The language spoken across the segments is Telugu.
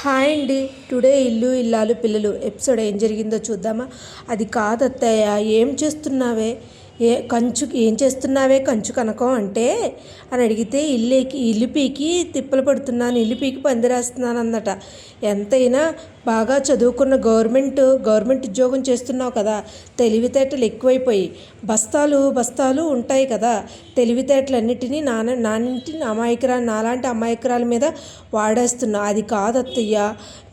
హాయ్ అండి టుడే ఇల్లు ఇల్లాలు పిల్లలు. ఎపిసోడ్ ఏం జరిగిందో చూద్దామా? అది కాదు అత్తయ్య ఏం చేస్తున్నావే? ఏ కంచు ఏం చేస్తున్నావే కంచు కనకం అంటే? అని అడిగితే ఇల్లుకి ఇల్లు పీకి తిప్పలు పడుతున్నాను ఇల్లు పీకి పందిరేస్తున్నాను అన్నట ఎంతైనా బాగా చదువుకున్న గవర్నమెంట్ గవర్నమెంట్ ఉద్యోగం చేస్తున్నావు కదా తెలివితేటలు ఎక్కువైపోయి బస్తాలు బస్తాలు ఉంటాయి కదా తెలివితేటలన్నిటినీ నాన్న నాన్నింటిని అమాయకురాలు నాలాంటి అమాయకురాల మీద వాడేస్తున్నావు. అది కాదు అత్తయ్య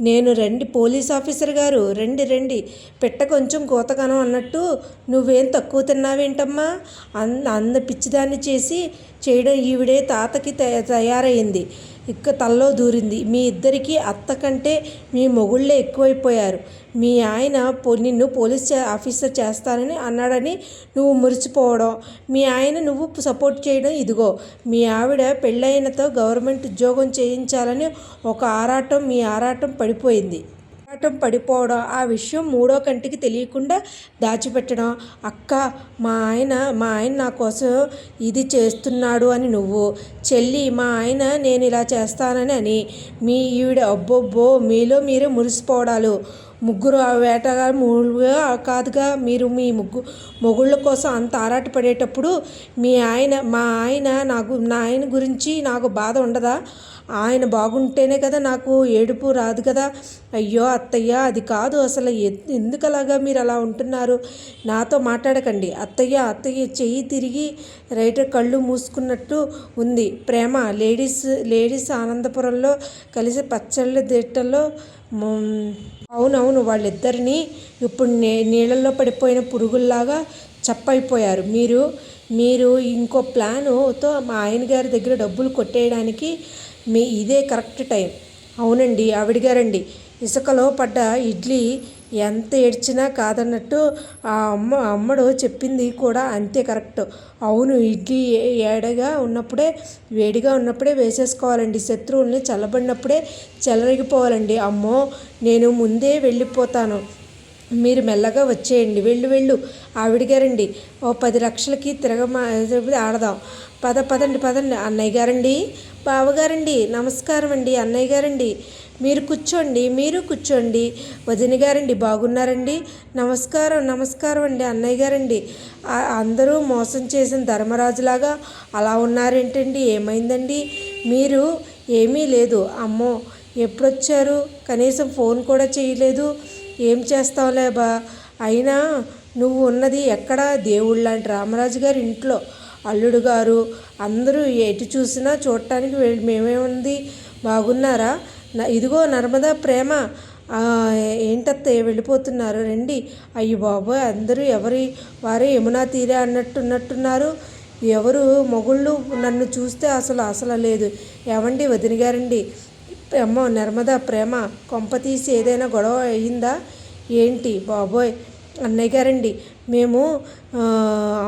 నేను రండి పోలీస్ ఆఫీసర్ గారు రండి రండి పెట్ట కొంచెం కూతగనం అన్నట్టు నువ్వేం తక్కువ తిన్నావేంటమ్మా? అంద అంద పిచ్చిదాన్ని చేసి చేయడం ఈవిడే తాతకి తయారైంది. ఇక్క తల్లో దూరింది. మీ ఇద్దరికి అత్త కంటే మీ మొగుళ్ళే ఎక్కువైపోయారు. మీ ఆయన పో నిన్ను పోలీస్ ఆఫీసర్ చేస్తానని అన్నాడని నువ్వు మురిచిపోవడం మీ ఆయన నువ్వు సపోర్ట్ చేయడం ఇదిగో. మీ ఆవిడ పెళ్ళైనతో గవర్నమెంట్ ఉద్యోగం చేయించాలని ఒక ఆరాటం మీ ఆరాటం పడిపోయింది. ఆరాటం పడిపోవడం ఆ విషయం మూడో కంటికి తెలియకుండా దాచిపెట్టడం అక్క మా ఆయన మా ఆయన నా కోసం ఇది చేస్తున్నాడు అని నువ్వు. చెల్లి మా ఆయన నేను ఇలా చేస్తానని అని. మీ ఈవిడ అబ్బోబ్బో మీలో మీరే మురిసిపోవడాలు. ముగ్గురు వేటగా మూడుగా కాదుగా మీరు మీ ముగ్గు మొగుళ్ళ కోసం అంత ఆరాటపడేటప్పుడు మీ ఆయన మా ఆయన నాకు నా ఆయన గురించి నాకు బాధ ఉండదా? ఆయన బాగుంటేనే కదా నాకు ఏడుపు రాదు కదా. అయ్యో అత్తయ్య అది కాదు అసలు ఎందుకు అలాగా మీరు అలా ఉంటున్నారు? నాతో మాట్లాడకండి. అత్తయ్య అత్తయ్య చెయ్యి తిరిగి రైటర్ కళ్ళు మూసుకున్నట్టు ఉంది. ప్రేమ లేడీస్ లేడీస్ ఆనందపురంలో కలిసి పచ్చళ్ళ దిట్టలో అవునవును వాళ్ళిద్దరిని ఇప్పుడు నే నీళ్ళల్లో పడిపోయిన పురుగుల్లాగా చప్పైపోయారు. మీరు మీరు ఇంకో ప్లానుతో మా ఆయన గారి దగ్గర డబ్బులు కొట్టేయడానికి మీ ఇదే కరెక్ట్ టైం. అవునండి ఆవిడ గారండి ఇసుకలో పడ్డ ఇడ్లీ ఎంత ఏడ్చినా కాదన్నట్టు ఆ అమ్మ అమ్మడు చెప్పింది కూడా అంతే కరెక్ట్. అవును ఇడ్లీ ఏడగా ఉన్నప్పుడే వేడిగా ఉన్నప్పుడే వేసేసుకోవాలండి. శత్రువుల్ని చల్లబడినప్పుడే చెలరిగిపోవాలండి. అమ్మో నేను ముందే వెళ్ళిపోతాను. మీరు మెల్లగా వచ్చేయండి. వెళ్ళు వెళ్ళు. ఆవిడ గారండి ఓ పది లక్షలకి తిరగమా ఆడదాం. పద పదండి పదండి. అన్నయ్య గారండి. బావగారండి నమస్కారం అండి. అన్నయ్య గారండి. మీరు కూర్చోండి మీరు కూర్చోండి. వదిన గారండి బాగున్నారండి? నమస్కారం నమస్కారం అండి అన్నయ్య గారండి. అందరూ మోసం చేసిన ధర్మరాజులాగా అలా ఉన్నారేంటండి? ఏమైందండి? మీరు ఏమీ లేదు. అమ్మో ఎప్పుడొచ్చారు? కనీసం ఫోన్ కూడా చేయలేదు. ఏం చేస్తావులే బా? అయినా నువ్వు ఉన్నది ఎక్కడ? దేవుళ్ళంటి రామరాజు గారి ఇంట్లో. అల్లుడు గారు అందరూ ఎటు చూసినా చూడటానికి మేమేముంది? బాగున్నారా? ఇదిగో నర్మదా ప్రేమ. ఏంటత్తే వెళ్ళిపోతున్నారు? రండి. అయ్యి బాబోయ్ అందరూ ఎవరి వారే యమునా తీరే అన్నట్టున్నట్టున్నారు. ఎవరు మొగుళ్ళు నన్ను చూస్తే అసలు అసలు లేదు. ఏమండి వదిన గారండి అమ్మో నర్మదా ప్రేమ కొంప తీసి ఏదైనా గొడవ అయిందా? ఏంటి బాబోయ్? అన్నయ్య గారండి మేము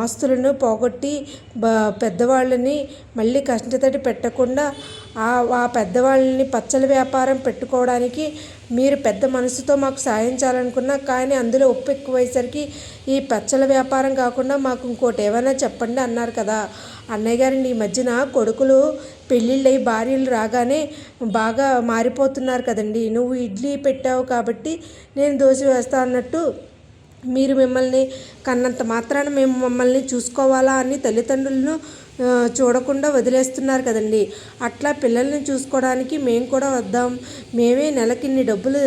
ఆస్తులను పోగొట్టి బ పెద్దవాళ్ళని మళ్ళీ కష్టతడి పెట్టకుండా ఆ పెద్దవాళ్ళని పచ్చల వ్యాపారం పెట్టుకోవడానికి మీరు పెద్ద మనసుతో మాకు సాయం చేయాలనుకున్నా కానీ అందులో ఉప్పు ఎక్కువయ్యేసరికి ఈ పచ్చల వ్యాపారం కాకుండా మాకు ఇంకోటి ఏమైనా చెప్పండి అన్నారు కదా. అన్నయ్య గారండి ఈ మధ్యన కొడుకులు పెళ్ళిళ్ళై భార్యలు రాగానే బాగా మారిపోతున్నారు కదండి. నువ్వు ఇడ్లీ పెట్టావు కాబట్టి నేను దోశ వేస్తా అన్నట్టు మీరు మిమ్మల్ని కన్నంత మాత్రాన మేము మమ్మల్ని చూసుకోవాలా అని తల్లిదండ్రులను చూడకుండా వదిలేస్తున్నారు కదండి. అట్లా పిల్లల్ని చూసుకోవడానికి మేము కూడా వద్దాం. మేమే నెలకిన్ని డబ్బులు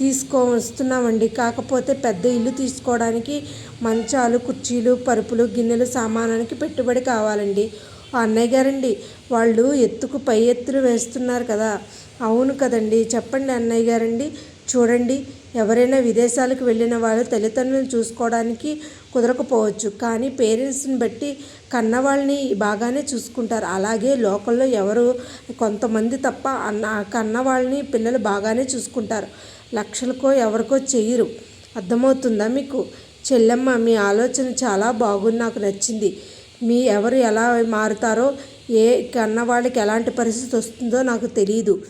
తీసుకో వస్తున్నామండి కాకపోతే పెద్ద ఇల్లు తీసుకోవడానికి మంచాలు కుర్చీలు పరుపులు గిన్నెలు సామానానికి పెట్టుబడి కావాలండి. అన్నయ్య గారండి వాళ్ళు ఎత్తుకు పై ఎత్తులు వేస్తున్నారు కదా. అవును కదండి. చెప్పండి అన్నయ్య గారండి. చూడండి. ఎవరైనా విదేశాలకు వెళ్ళిన వాళ్ళు తల్లిదండ్రులను చూసుకోవడానికి కుదరకపోవచ్చు. కానీ పేరెంట్స్ని బట్టి కన్నవాళ్ళని బాగానే చూసుకుంటారు. అలాగే లోకల్లో ఎవరు కొంతమంది తప్ప అన్న కన్నవాళ్ళని పిల్లలు బాగానే చూసుకుంటారు. లక్షలకో ఎవరికో చెయ్యరు. అర్థమవుతుందా మీకు? చెల్లెమ్మ మీ ఆలోచన చాలా బాగుంది నాకు నచ్చింది. మీ ఎవరు ఎలా మారుతారో ఏ కన్నవాళ్ళకి ఎలాంటి పరిస్థితి వస్తుందో నాకు తెలియదు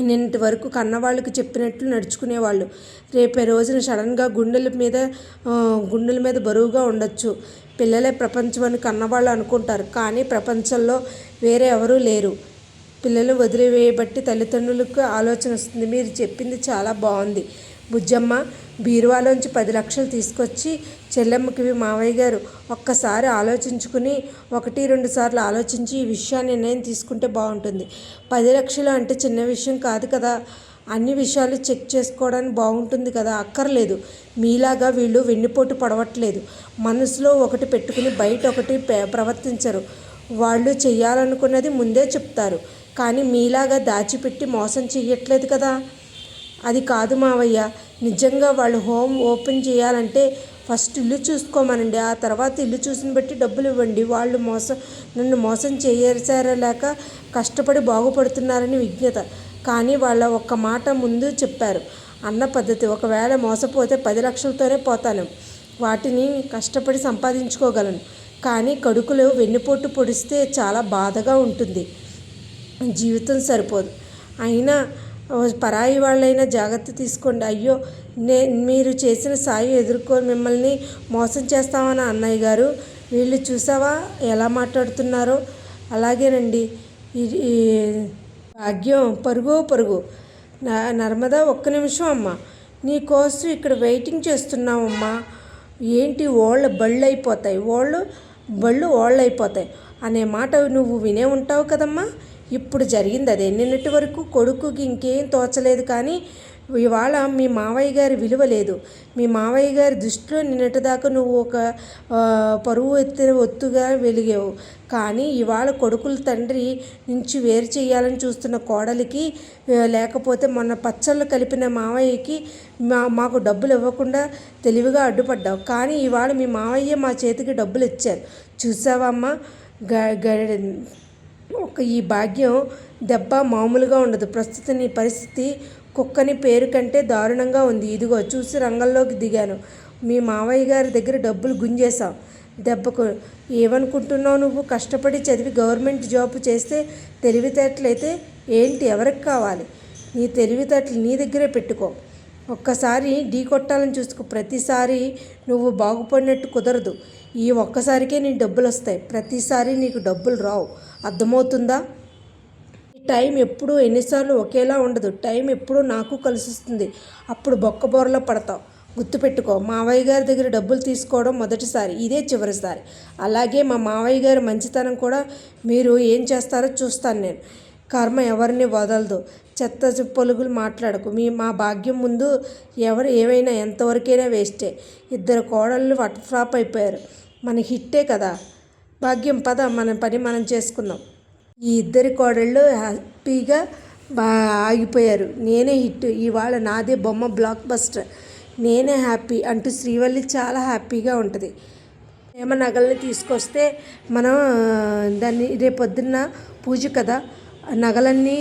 నిన్నటి వరకు కన్నవాళ్ళకి చెప్పినట్లు నడుచుకునేవాళ్ళు. రేపే రోజున సడన్గా గుండెల మీద గుండెల మీద బరువుగా ఉండొచ్చు. పిల్లలే ప్రపంచం అని కన్నవాళ్ళు అనుకుంటారు. కానీ ప్రపంచంలో వేరే ఎవరూ లేరు. పిల్లలు వదిలివేయబట్టి తల్లిదండ్రులకు ఆలోచన వస్తుంది. మీరు చెప్పింది చాలా బాగుంది బుజ్జమ్మ బీరువాలోంచి పది లక్షలు తీసుకొచ్చి చెల్లెమ్మకి మావయ్య గారు ఒక్కసారి ఆలోచించుకుని ఒకటి రెండు సార్లు ఆలోచించి ఈ విషయాన్ని నిర్ణయం తీసుకుంటే బాగుంటుంది. పది లక్షలు అంటే చిన్న విషయం కాదు కదా. అన్ని విషయాలు చెక్ చేసుకోవడానికి బాగుంటుంది కదా. అక్కర్లేదు. మీలాగా వీళ్ళు వెన్నుపోటు పడవట్లేదు. మనసులో ఒకటి పెట్టుకుని బయట ఒకటి ప్రవర్తించరు. వాళ్ళు చేయాలనుకున్నది ముందే చెప్తారు. కానీ మీలాగా దాచిపెట్టి మోసం చెయ్యట్లేదు కదా. అది కాదు మావయ్య. నిజంగా వాళ్ళు హోమ్ ఓపెన్ చేయాలంటే ఫస్ట్ ఇల్లు చూసుకోమనండి. ఆ తర్వాత ఇల్లు చూసిన బట్టి డబ్బులు ఇవ్వండి. వాళ్ళు మోసం నన్ను మోసం చేసారా లేక కష్టపడి బాగుపడుతున్నారని విజ్ఞత. కానీ వాళ్ళ ఒక్క మాట ముందు చెప్పారు. అన్న పద్ధతి ఒకవేళ మోసపోతే పది లక్షలతోనే పోతాను. వాటిని కష్టపడి సంపాదించుకోగలను. కానీ కడుకులు వెన్నుపోటు పొడిస్తే చాలా బాధగా ఉంటుంది. జీవితం సరిపోదు. అయినా పరాయి వాళ్ళైనా జాగ్రత్త తీసుకోండి. అయ్యో నే మీరు చేసిన సాయి ఎదుర్కో మిమ్మల్ని మోసం చేస్తామని అన్నయ్య గారు వీళ్ళు చూసావా ఎలా మాట్లాడుతున్నారో? అలాగేనండి. ఈ భాగ్యం పరుగు పరుగు. నర్మదా ఒక్క నిమిషం అమ్మ. నీకోసం ఇక్కడ వెయిటింగ్ చేస్తున్నామమ్మా ఏంటి ఓళ్ళు బళ్ళు అయిపోతాయి ఓళ్ళు బళ్ళు ఓళ్ళు అయిపోతాయి అనే మాట నువ్వు వినే ఉంటావు కదమ్మా. ఇప్పుడు జరిగింది అదే. నిన్నటి వరకు కొడుకుకి ఇంకేం తోచలేదు కానీ ఇవాళ మీ మావయ్య గారి విలువ లేదు. మీ మావయ్య గారి దృష్టిలో నిన్నటిదాకా నువ్వు ఒక పరువు ఎత్తిన ఒత్తుగా వెలిగావు. కానీ ఇవాళ కొడుకుల తండ్రి నుంచి వేరు చేయాలని చూస్తున్న కోడలికి లేకపోతే మొన్న పచ్చళ్ళు కలిపిన మావయ్యకి మా మాకు డబ్బులు ఇవ్వకుండా తెలివిగా అడ్డుపడ్డావు. కానీ ఇవాళ మీ మావయ్య మా చేతికి డబ్బులు ఇచ్చారు. చూసావా అమ్మ? గ ఒక ఈ భాగ్యం దెబ్బ మామూలుగా ఉండదు. ప్రస్తుత నీ పరిస్థితి కుక్కని పేరు కంటే దారుణంగా ఉంది. ఇదిగో చూసి రంగంలోకి దిగాను. మీ మావయ్య గారి దగ్గర డబ్బులు గుంజేశాం. దెబ్బకు ఏమనుకుంటున్నావు నువ్వు? కష్టపడి చదివి గవర్నమెంట్ జాబ్ చేస్తే తెలివితేటలైతే ఏంటి? ఎవరికి కావాలి? నీ తెలివితేటలు నీ దగ్గరే పెట్టుకో. ఒక్కసారి ఢీ కొట్టాలని చూసుకో. ప్రతిసారి నువ్వు బాగుపడినట్టు కుదరదు. ఈ ఒక్కసారికే నీ డబ్బులు వస్తాయి ప్రతిసారి నీకు డబ్బులు రావు. అర్థమవుతుందా? టైం ఎప్పుడు ఎన్నిసార్లు ఒకేలా ఉండదు. టైం ఎప్పుడు నాకు కలిసిస్తుంది. అప్పుడు బొక్క బోరలో పడతావు. గుర్తుపెట్టుకో మావయ్య గారి దగ్గర డబ్బులు తీసుకోవడం మొదటిసారి ఇదే చివరిసారి. అలాగే మా మావయ్య గారి మంచితనం కూడా మీరు ఏం చేస్తారో చూస్తాను నేను. కర్మ ఎవరిని వదలదు. చెత్త పొలుగులు మాట్లాడకు. మీ మా భాగ్యం ముందు ఎవరు ఏమైనా ఎంతవరకైనా వేస్టే. ఇద్దరు కోడళ్ళు వట్ ఫ్లాప్ అయిపోయారు. మన హిట్టే కదా. భాగ్యం పద మన పని మనం చేసుకుందాం ఈ ఇద్దరి కోడళ్ళు హ్యాపీగా బా ఆగిపోయారు. నేనే హిట్ ఇవాళ నాదే బొమ్మ బ్లాక్ బస్టర్ నేనే హ్యాపీ అంటూ శ్రీవల్లి చాలా హ్యాపీగా ఉంటుంది. ప్రేమ నగల్ని తీసుకొస్తే మనం దాన్ని రేపొద్దున్న పూజ కదా నగలన్నీ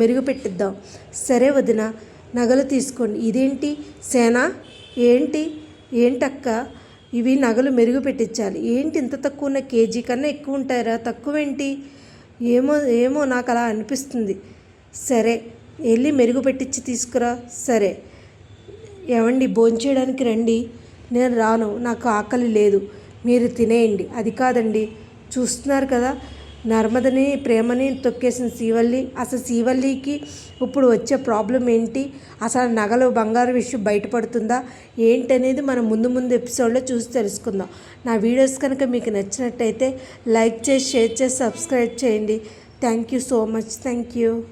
మెరుగుపెట్టిద్దాం. సరే వదిన నగలు తీసుకోండి. ఇదేంటి సేనా? ఏంటి? ఏంటక్క? ఇవి నగలు మెరుగు పెట్టించాలి ఏంటి ఇంత తక్కువ ఉన్న కేజీ కన్నా ఎక్కువ ఉంటారా తక్కువేంటి? ఏమో ఏమో నాకు అలా అనిపిస్తుంది. సరే వెళ్ళి మెరుగు పెట్టించి తీసుకురా. సరే. ఏమండి భోంచేయడానికి రండి. నేను రాను. నాకు ఆకలి లేదు. మీరు తినేయండి. అది కాదండి. చూస్తున్నారు కదా? నర్మదని ప్రేమని తొక్కేసిన శ్రీవల్లి అసలు శ్రీవల్లికి ఇప్పుడు వచ్చే ప్రాబ్లం ఏంటి? అసలు నగలు బంగారు విషయం బయటపడుతుందా? ఏంటనేది మనం ముందు ముందు ఎపిసోడ్లో చూసి తెలుసుకుందాం. నా వీడియోస్ కనుక మీకు నచ్చినట్టయితే లైక్ చేసి షేర్ చేసి సబ్స్క్రైబ్ చేయండి. Thank you so much. Thank you.